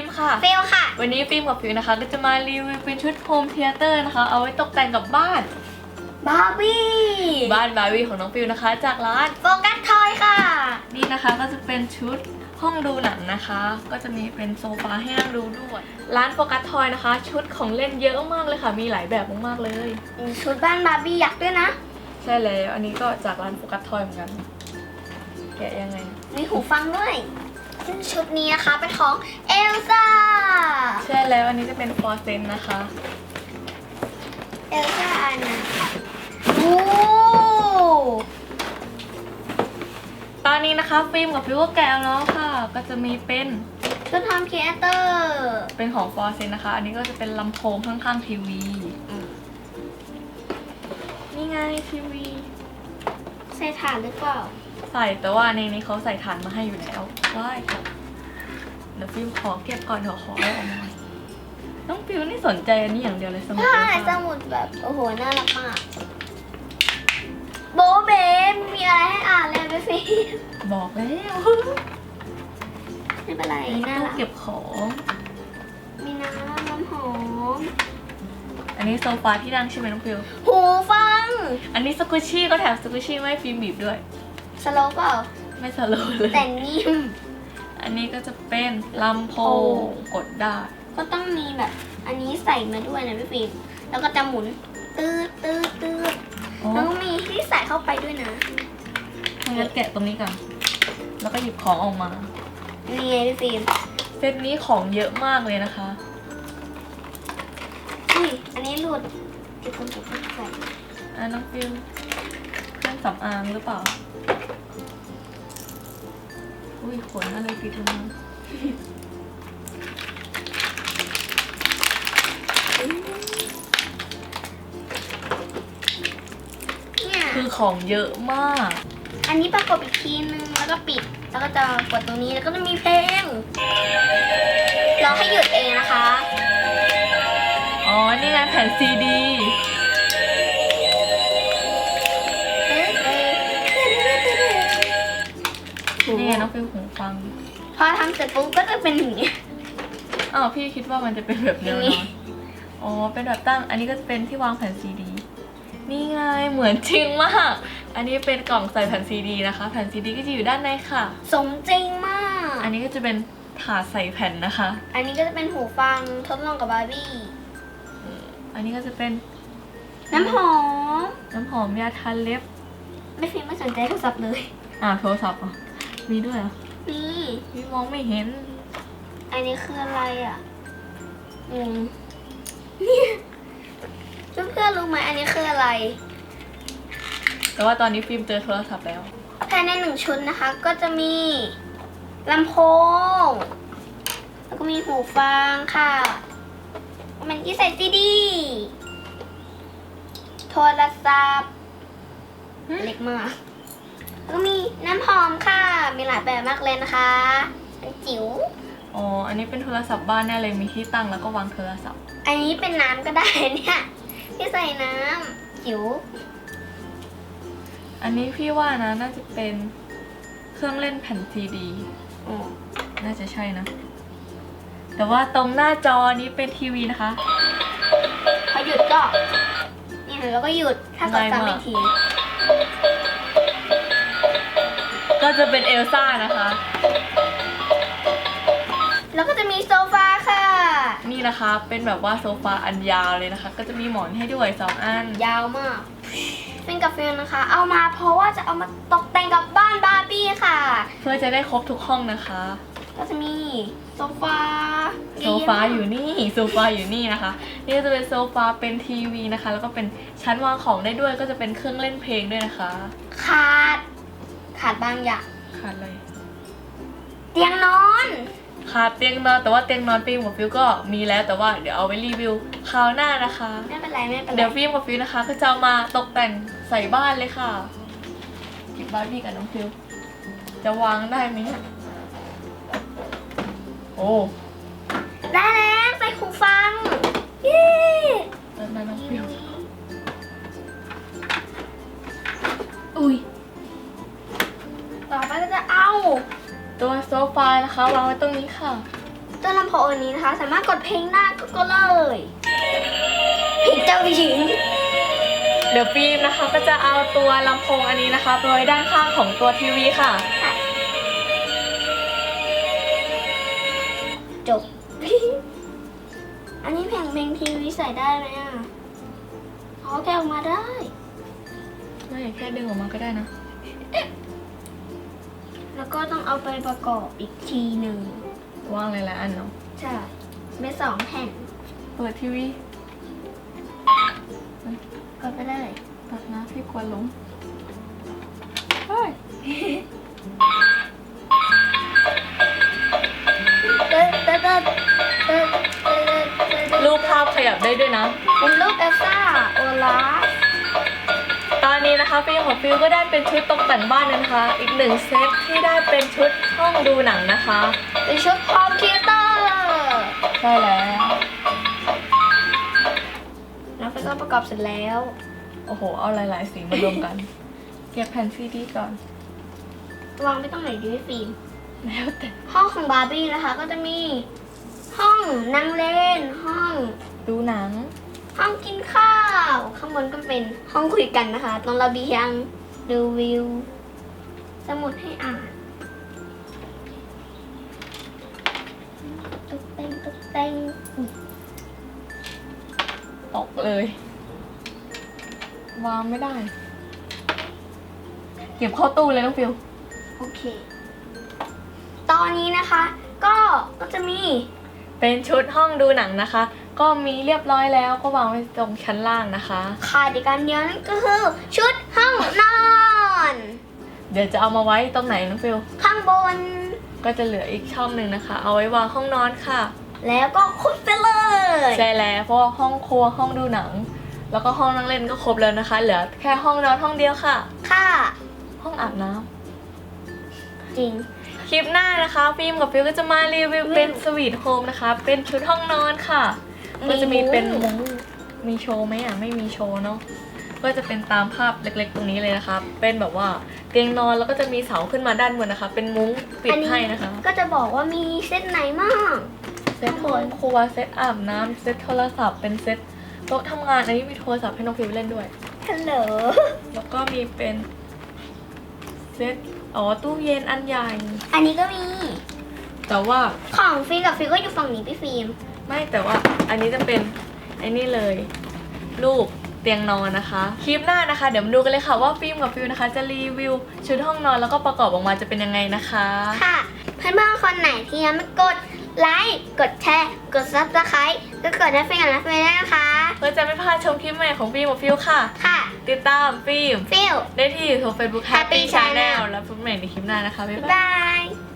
ล์มค่ะฟิลค่ะ วันนี้ฟิล์มกับฟิวนะคะก็จะมารีวิวเป็นชุดโฮมเทเตอร์นะคะ เอาไว้ตกแต่งกับบ้าน บาร์บี้บ้านบาร์บี้ของน้องฟิวนะคะ จากร้าน โฟกัสทอยค่ะ นี่นะคะก็จะเป็นชุดห้องดูหนังนะคะ ก็จะมีเป็นโซฟาให้นั่งดูด้วย ร้านโฟกัสทอยนะคะ ชุดของเล่นเยอะมากเลยค่ะ มีหลายแบบมากๆเลยมีชุดบ้านบาร์บี้ยักษ์ด้วยนะ ใช่แล้ว อันนี้ก็จากร้านโฟกัสทอยเหมือนกัน แกะยังไง มีหูฟังด้วย ซึ่งชุดนี้นะคะเป็นของเอลซ่า ใช่แล้วอันนี้จะเป็นฟอร์เซนนะคะ เอลซ่าอันนะโอ้ตอนนี้นะคะฟิล์มกับฟิวก็แกะแล้วค่ะ ก็จะมีเป็นชุดทอมครีเอเตอร์เป็นของฟอร์เซนนะคะ อันนี้ก็จะเป็นลำโพงข้างๆทีวี นี่ไงทีวี ใส่ถ่านหรือเปล่า ใส่แต่ว่าในนี้เขาใส่ฐานมาให้อยู่แล้วว้ายค่ะเดี๋ยวฟิล์มขอเก็บก่อนเถอะขอเอาออกมาน้องฟิวนี่สนใจอันนี้อย่างเดียวเลยสมุดใช่เลยสค่ะมุดแบบ โอ้โห น่ารักมาก โบเบมีอะไรให้อ่านเลยไหมฟิล์มบอกแล้วไม่เป็นไรอันนี้น่าตู้รักเก็บของ มีน้ำน้ำหอม อันนี้โซฟาที่นั่งใช่ไหมน้องฟิวหูฟัง อันนี้สกุชชี่ก็แถมสกุชชี่ไม่ฟิล์มบีบด้วย สโลปเปล่า ไม่สโลว์เลย แต่นิ่ม อันนี้ก็จะเป็นลำโพโอ้งกดได้ ก็ต้องมีแบบ อันนี้ใส่มาด้วยนะพี่ฟิล์มแล้วก็จะหมุนตืดตืดตืดอ๋อแล้วก็มีที่ใส่เข้าไปด้วยนะ งั้นแกะตรงนี้ก่อน แล้วก็หยิบของออกมา นี่ไงพี่ฟิล์มเซตนี้ของเยอะมากเลยนะคะ อุ้ยอันนี้หลุดติดคนติดคนใส่อะน้องฟิวเครื่องสำอางหรือเปล่า อุ้ยขนอะไรติดตรงนั้นเนี่ยคือของเยอะมาก อันนี้ประกบอีกทีนึงแล้วก็ปิด แล้วก็จะกดตรงนี้แล้วก็จะมีเพลงเราให้หยุดเองนะคะ อ๋อ นี่ไงแผ่นซีดีนี่ไงน้องฟิวหูฟัง พอทำเสร็จปุ๊บก็จะเป็นอย่างนี้อ้าวพี่คิดว่ามันจะเป็นแบบแนวนอนอ๋อ เป็นแบบตั้ง อันนี้ก็จะเป็นที่วางแผ่นซีดี นี่ไง เหมือนจริงมาก อันนี้เป็นกล่องใส่แผ่นซีดีนะคะ แผ่นซีดีก็จะอยู่ด้านในค่ะ สมจริงมาก อันนี้ก็จะเป็นถาดใส่แผ่นนะคะ อันนี้ก็จะเป็นหูฟังทดลองกับบาร์บี้ อันนี้ก็จะเป็นน้ำหอม น้ำหอมยาทาเล็บ ไม่ฟิล์มไม่สนใจโทรศัพท์เลย อ่าโทรศัพท์อะมีด้วยเหรอนี่พี่มองไม่เห็น อันนี้คืออะไรอะงงเนี่ยเพื่อนๆรู้ไหมอันนี้คืออะไร แต่ว่าตอนนี้ฟิล์มเจอโทรศัพท์แล้ว ภายในหนึ่งชุดนะคะ ก็จะมีลำโพง แล้วก็มีหูฟังค่ะ มันที่ใส่ซีดี โทรศัพท์หืมเล็กมาก แล้วก็มีน้ำหอมค่ะ มีหลายแบบมากเลยนะคะอันจิ๋ว อ๋อ อันนี้เป็นโทรศัพท์บ้านแน่เลยมีที่ตั้งแล้วก็วางโทรศัพท์ อันนี้เป็นน้ำก็ได้เนี่ย ที่ใส่น้ำจิ๋ว อันนี้พี่ว่านะน่าจะเป็นเครื่องเล่นแผ่นซีดีอืมน่าจะใช่นะ แต่ว่าตรงหน้าจอนี้เป็นทีวีนะคะ พอหยุดก็นี่แล้วก็หยุดถ้ากดง่ายมากซ้ำอีกทีก็จะเป็นเอลซ่านะคะ แล้วก็จะมีโซฟาค่ะ นี่นะคะเป็นแบบว่าโซฟาอันยาวเลยนะคะ ก็จะมีหมอนให้ด้วยสองอัน ยาวมาก เป็นกาแฟนะคะ เอามาเพราะว่าจะเอามาตกแต่งกับบ้านบาร์บี้ค่ะ เพื่อจะได้ครบทุกห้องนะคะ ก็จะมีโซฟาโซฟาอยู่นี่โซฟาอยู่นี่นะคะ นี่ก็จะเป็นโซฟาเป็นทีวีนะคะ แล้วก็เป็นชั้นวางของได้ด้วยก็จะเป็นเครื่องเล่นเพลงด้วยนะคะ ขาด ขาดบางอย่างขาดเลยเตียงนอนขาดเตียงนอนแต่ว่าเตียงนอนฟิล์มกับฟิวก็มีแล้วแต่ว่าเดี๋ยวเอาไว้รีวิวคราวหน้านะคะ ไม่เป็นไรไม่เป็นไรเดี๋ยวฟิล์มกับฟิวนะคะ ก็จะเอามาตกแต่งใส่บ้านเลยค่ะหยิบบาร์บี้กับน้องฟิวจะวางได้ไหมเนี่ย โอ้ได้แล้วใส่หูฟัง เย้เลิศนะน้องฟิวอุ้ย ต่อไปก็จะเอาตัวโซฟานะคะวางไว้ตรงนี้ค่ะ ตัวลำโพงอันนี้นะคะ สามารถกดเพลงได้ก็ก็เลยเพลงเจ้าหญิงเดี๋ยวฟิล์มนะคะก็จะเอาตัวลำโพงอันนี้นะคะไปไว้ด้านข้างของตัวทีวีค่ะ จบ อันนี้แผงเพลงทีวีใส่ได้ไหมอะอ๋อแกะออกมาได้ ไม่แค่ดึงออกมาก็ได้นะ แล้วก็ต้องเอาไปประกอบอีกทีหนึ่งวางหลายๆอันเนาะ ใช่เป็นสองแผ่นเปิดทีวี ก็ไปได้ ตัดนะพี่กลัวล้ม เป็นรูปเอลซ่าโอลาฟตอนนี้นะคะฟิล์มของฟิลก็ได้เป็นชุดตกแต่งบ้านแล้วนะคะ อีกหนึ่งเซตที่ได้เป็นชุดห้องดูหนังนะคะเป็นชุดคอมพิวเตอร์ใช่แล้วแล้วก็ประกอบเสร็จแล้ว โอ้โห เอาหลาย ๆ สีมารวมกัน เก็บแผ่นซีดีก่อน วางไม่ต้องไหนดีไม่ฟิล์มแล้วแต่ห้องของบาร์บี้นะคะ ก็จะมี ห้องนั่งเล่นห้อง ดูหนัง ห้องกินข้าว ข้างบนก็เป็นห้องคุยกันนะคะ ตรงระเบียงดูวิว สมุดให้อ่านตกแต่งตกแต่งอุ๊ยตกเลย วางไม่ได้ เก็บเข้าตู้เลยน้องฟิลโอเค ตอนนี้นะคะ ก็ก็จะมี เป็นชุดห้องดูหนังนะคะ ก็มีเรียบร้อยแล้วก็วางไว้ตรงชั้นล่างนะคะขาดอีกอันเดียวนั่นก็คือ ชุดห้องนอน เดี๋ยวจะเอามาไว้ตรงไหนน้องฟิลข้างบน ก็จะเหลืออีกช่องหนึ่งนะคะ เอาไว้วางห้องนอนค่ะ แล้วก็คุดไปเลยใช่แล้วเพราะว่าห้องครัวห้องดูหนัง แล้วก็ห้องนั่งเล่นก็ครบแล้วนะคะ เหลือแค่ห้องนอนห้องเดียวค่ะ ค่ะ ห้องอาบน้ำจริง คลิปหน้านะคะฟิล์มกับฟิลก็จะมารีวิวเป็นสวีทโฮมนะคะ เป็นชุดห้องนอนค่ะมี ก็จะมีเป็นมุ้มุ้งงมีโชว์ไหมอะไม่มีโชว์เนาะก็จะเป็นตามภาพเล็กๆ ตรงนี้เลยนะคะเป็นแบบว่าเตียงนอนแล้วก็จะมีเสาขึ้นมาด้านบนนะคะ เป็นมุ้งปิดให้นะคะ ก็จะบอกว่ามีเซตไหนมั่งเซตห้องครัวเซตอาบน้ำเซตโทรศัพท์เป็นเซตโต๊ะทำงานอันนี้มีโทรศัพท์ให้น้องฟิลเล่นด้วยฮัลโหลแล้วก็มีเป็นเซตอ๋อตู้เย็นอันใหญ่ อันนี้ก็มี แต่ว่าของฟิล์มกับฟิล์มก็อยู่ฝั่งนี้พี่ฟิล์ม ไม่แต่ว่าอันนี้จะเป็นไอ้นี่เลยรูปเตียงนอนนะคะ คลิปหน้านะคะ เดี๋ยวมาดูกันเลยค่ะว่าฟิล์มกับฟิลนะคะ จะรีวิวชุดห้องนอนแล้วก็ประกอบออกมาจะเป็นยังไงนะคะ ค่ะ เพื่อนๆคนไหนที่ยังไม่กดไลค์ กดแชร์ กดซับสไครต์ก็กดให้ฟิล์มกับนะฟิล์มด้วยนะคะ เพื่อจะไม่พลาดชมคลิปใหม่ของฟิล์มกับฟิลค่ะ ค่ะ ติดตามฟิล์มฟิลได้ที่ YouTube Facebook Happy Happy Channel Channel แล้วพบกันใหม่ในคลิปหน้านะคะ บ๊ายบ๊ายบายบาย